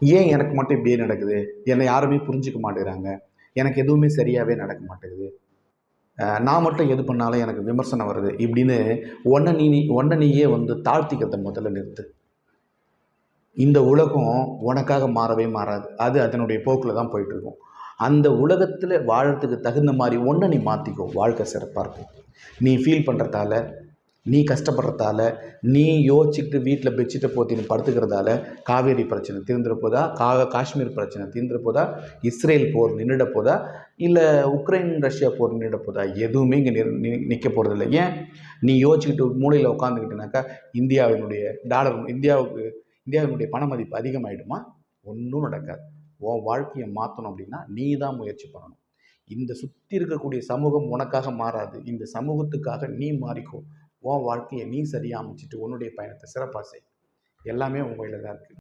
ஏன் எனக்கு மட்டும் இப்படியே நடக்குது? என்னை யாருமே புரிஞ்சுக்க மாட்டேங்கிறாங்க. எனக்கு எதுவுமே சரியாகவே நடக்க மாட்டேங்குது. நான் மட்டும் எது பண்ணாலும் எனக்கு விமர்சனம் வருது. இப்படின்னு ஒன்றை நீ ஒன்றை நீயே வந்து தாழ்த்திக்கிறத முதல்ல நிறுத்து. இந்த உலகம் உனக்காக மாறவே மாறாது. அது அதனுடைய போக்கில் தான் போயிட்டுருக்கும். அந்த உலகத்தில் வாழறதுக்கு தகுந்த மாதிரி ஒன்றை நீ மாற்றிக்கோ வாழ்க்கை சிறப்பாக இருக்கும். நீ ஃபீல் பண்ணுறதால நீ கஷ்டப்படுறதால நீ யோசிச்சுக்கிட்டு வீட்டில் பெட்ஷீட்டை போத்தின்னு படுத்துக்கிறதால காவேரி பிரச்சனை தீர்ந்துட போதா? கா காஷ்மீர் பிரச்சனை தீர்ந்துட போதா? இஸ்ரேல் போர் நின்றுட போதா? இல்லை உக்ரைன் ரஷ்யா போர் நின்றுட போதா? எதுவுமே இங்கே நிற நிற்க போகிறதில்ல ஏன்? நீ யோசிச்சுக்கிட்டு மூலையில் உட்காந்துக்கிட்டனாக்கா இந்தியாவினுடைய டாலர் இந்தியாவுக்கு இந்தியாவினுடைய பண மதிப்பு அதிகமாகிடுமா ஒன்றும் நடக்காது. உன் வாழ்க்கையை மாற்றணும் அப்படின்னா நீ தான் முயற்சி பண்ணணும். இந்த சுற்றி இருக்கக்கூடிய சமூகம் உனக்காக மாறாது. இந்த சமூகத்துக்காக நீ மாறிக்கோ. உன் வாழ்க்கையை நீ சரியாக அமைச்சிட்டு உன்னுடைய பயணத்தை சிறப்பாக செய். எல்லாமே உங்கள் கையில் தான் இருக்குது